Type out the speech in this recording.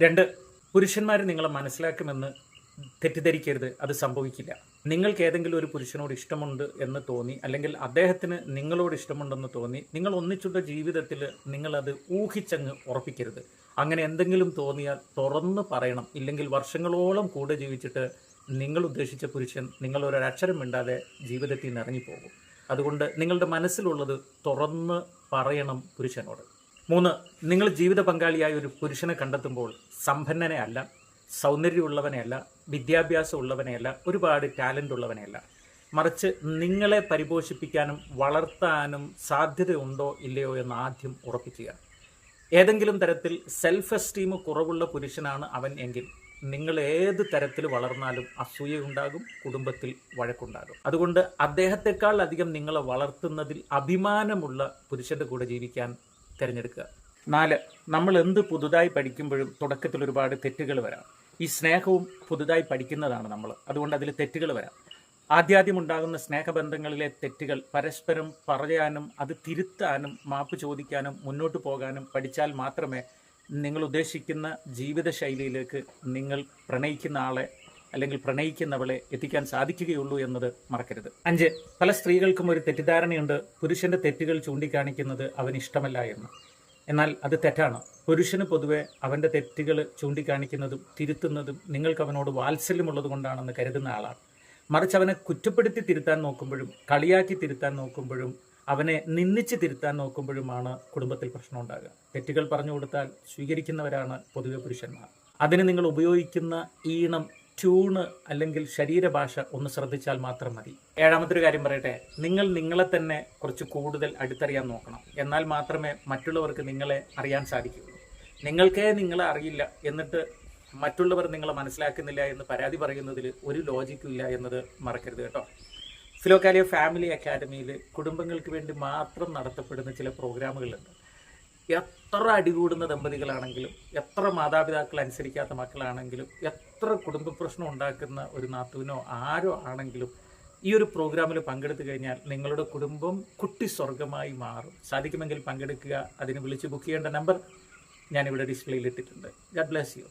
രണ്ട് പുരുഷന്മാർ നിങ്ങളെ മനസ്സിലാക്കുമെന്ന് തെറ്റിദ്ധരിക്കരുത്. അത് സംഭവിക്കില്ല. നിങ്ങൾക്ക് ഏതെങ്കിലും ഒരു പുരുഷനോട് ഇഷ്ടമുണ്ട് എന്ന് തോന്നി അല്ലെങ്കിൽ അദ്ദേഹത്തിന് നിങ്ങളോട് ഇഷ്ടമുണ്ടെന്ന് തോന്നി നിങ്ങൾ ഒന്നിച്ചുള്ള ജീവിതത്തിൽ നിങ്ങളത് ഊഹിച്ചങ്ങ് ഉറപ്പിക്കരുത്. അങ്ങനെ എന്തെങ്കിലും തോന്നിയാൽ തുറന്ന് പറയണം. ഇല്ലെങ്കിൽ വർഷങ്ങളോളം കൂടെ ജീവിച്ചിട്ട് നിങ്ങൾ ഉദ്ദേശിച്ച പുരുഷൻ നിങ്ങളൊരക്ഷരം മിണ്ടാതെ ജീവിതത്തിൽ നിന്ന് ഇറങ്ങിപ്പോകും അതുകൊണ്ട് നിങ്ങളുടെ മനസ്സിലുള്ളത് തുറന്ന് പറയണം പുരുഷനോട്. മൂന്ന് നിങ്ങൾ ജീവിത പങ്കാളിയായ ഒരു പുരുഷനെ കണ്ടെത്തുമ്പോൾ സമ്പന്നനെ അല്ല സൗന്ദര്യമുള്ളവനെയല്ല വിദ്യാഭ്യാസം ഉള്ളവനെയല്ല ഒരുപാട് ടാലന്റ് ഉള്ളവനെയല്ല മറിച്ച് നിങ്ങളെ പരിപോഷിപ്പിക്കാനും വളർത്താനും സാധ്യതയുണ്ടോ ഇല്ലയോ എന്ന് ആദ്യം ഉറപ്പിക്കുക. ഏതെങ്കിലും തരത്തിൽ സെൽഫ് എസ്റ്റീം കുറവുള്ള പുരുഷനാണ് അവൻ എങ്കിൽ നിങ്ങൾ ഏത് തരത്തിൽ വളർന്നാലും അസൂയയുണ്ടാകും കുടുംബത്തിൽ വഴക്കുണ്ടാകും. അതുകൊണ്ട് അദ്ദേഹത്തെക്കാൾ അധികം നിങ്ങളെ വളർത്തുന്നതിൽ അഭിമാനമുള്ള പുരുഷന്റെ കൂടെ ജീവിക്കാൻ തിരഞ്ഞെടുക്കുക. നാല് നമ്മൾ എന്ത് പുതുതായി പഠിക്കുമ്പോഴും തുടക്കത്തിൽ ഒരുപാട് തെറ്റുകൾ വരാം. ഈ സ്നേഹവും പുതുതായി പഠിക്കുന്നതാണ് നമ്മൾ. അതുകൊണ്ട് അതിൽ തെറ്റുകൾ വരാം. ആദ്യാദ്യം ഉണ്ടാകുന്ന സ്നേഹബന്ധങ്ങളിലെ തെറ്റുകൾ പരസ്പരം പറയാനും അത് തിരുത്താനും മാപ്പ് ചോദിക്കാനും മുന്നോട്ട് പോകാനും പഠിച്ചാൽ മാത്രമേ നിങ്ങൾ ഉദ്ദേശിക്കുന്ന ജീവിതശൈലിയിലേക്ക് നിങ്ങൾ പ്രണയിക്കുന്ന ആളെ അല്ലെങ്കിൽ പ്രണയിക്കുന്നവളെ എത്തിക്കാൻ സാധിക്കുകയുള്ളൂ എന്നത് മറക്കരുത്. അഞ്ച് പല സ്ത്രീകൾക്കും ഒരു തെറ്റിദ്ധാരണയുണ്ട്. പുരുഷന്റെ തെറ്റുകൾ ചൂണ്ടിക്കാണിക്കുന്നത് അവന് ഇഷ്ടമല്ല എന്ന്. എന്നാൽ അത് തെറ്റാണ്. പുരുഷന് പൊതുവെ അവന്റെ തെറ്റുകൾ ചൂണ്ടിക്കാണിക്കുന്നതും തിരുത്തുന്നതും നിങ്ങൾക്ക് അവനോട് വാത്സല്യമുള്ളത് കൊണ്ടാണെന്ന് കരുതുന്ന ആളാണ്. മറിച്ച് അവനെ കുറ്റപ്പെടുത്തി തിരുത്താൻ നോക്കുമ്പോഴും കളിയാക്കി തിരുത്താൻ നോക്കുമ്പോഴും അവനെ നിന്നിച്ച് തിരുത്താൻ നോക്കുമ്പോഴുമാണ് കുടുംബത്തിൽ പ്രശ്നം ഉണ്ടാകുക. തെറ്റുകൾ പറഞ്ഞു കൊടുത്താൽ സ്വീകരിക്കുന്നവരാണ് പൊതുവെ പുരുഷന്മാർ. അതിന് നിങ്ങൾ ഉപയോഗിക്കുന്ന ഈണം ട്യൂണ് അല്ലെങ്കിൽ ശരീരഭാഷ ഒന്ന് ശ്രദ്ധിച്ചാൽ മാത്രം മതി. ഏഴാമത്തെ ഒരു കാര്യം പറയട്ടെ നിങ്ങൾ നിങ്ങളെ തന്നെ കുറച്ച് കൂടുതൽ അടുത്തറിയാൻ നോക്കണം. എന്നാൽ മാത്രമേ മറ്റുള്ളവർക്ക് നിങ്ങളെ അറിയാൻ സാധിക്കുകയുള്ളൂ നിങ്ങൾക്കേ നിങ്ങളെ അറിയില്ല എന്നിട്ട് മറ്റുള്ളവർ നിങ്ങളെ മനസ്സിലാക്കുന്നില്ല എന്ന് പരാതി പറയുന്നതിൽ ഒരു ലോജിക്കും ഇല്ല എന്നത് മറക്കരുത് കേട്ടോ. ഫിലോക്കാലിയ ഫാമിലി അക്കാദമിയിൽ കുടുംബങ്ങൾക്ക് വേണ്ടി മാത്രം നടത്തപ്പെടുന്ന ചില പ്രോഗ്രാമുകളുണ്ട് എത്ര അടികൂടുന്ന ദമ്പതികളാണെങ്കിലും എത്ര മാതാപിതാക്കൾ അനുസരിക്കാത്ത മക്കളാണെങ്കിലും എത്ര കുടുംബ പ്രശ്നം ഉണ്ടാക്കുന്ന ഒരു നാത്തുവിനോ ആരോ ആണെങ്കിലും ഈ ഒരു പ്രോഗ്രാമിൽ പങ്കെടുത്തു കഴിഞ്ഞാൽ നിങ്ങളുടെ കുടുംബം കുട്ടി സ്വർഗമായി മാറും. സാധിക്കുമെങ്കിൽ പങ്കെടുക്കുക. അതിന് വിളിച്ച് ബുക്ക് ചെയ്യേണ്ട നമ്പർ ഞാനിവിടെ ഡിസ്പ്ലേയിൽ ഇട്ടിട്ടുണ്ട്. Garh bless you